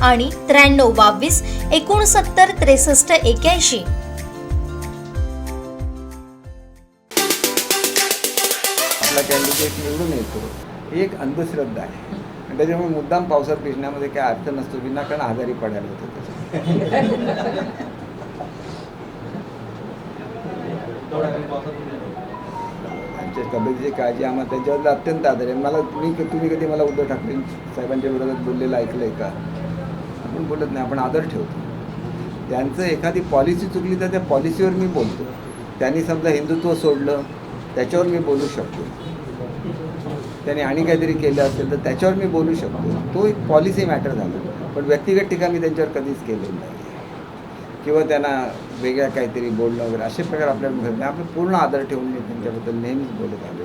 आणि त्र्याण्णव बावीस एकोणसत्तर त्रेसष्ट एक्याऐंशी. आपला कॅन्डिडेट निवडून येतो. ही एक अंधश्रद्धा आहे. आणि त्याच्यामुळे मुद्दाम पावसात भिजण्यामध्ये काय अर्थ नसतो. विनाकारण आजारी पडायला होतं आमच्या तब्येतीची काळजी आम्हाला त्याच्यावर अत्यंत आधार आहे. मला तुम्ही तुम्ही कधी मला उद्धव ठाकरे साहेबांच्या विरोधात बोललेलं ऐकलंय का? आपण बोलत नाही आपण आदर ठेवतो. त्यांचं एखादी पॉलिसी चुकली तर त्या पॉलिसीवर मी बोलतो. त्यांनी समजा हिंदुत्व सोडलं त्याच्यावर मी बोलू शकतो. त्याने आणि काहीतरी केलं असेल तर त्याच्यावर मी बोलू शकतो. तो एक पॉलिसी मॅटर झाला. पण व्यक्तिगत टीका मी त्यांच्यावर कधीच केलेली नाही. किंवा त्यांना वेगळ्या काहीतरी बोलणं वगैरे असे प्रकार आपल्याला आपण पूर्ण आदर ठेवून मी त्यांच्याबद्दल नेहमीच बोलत आलो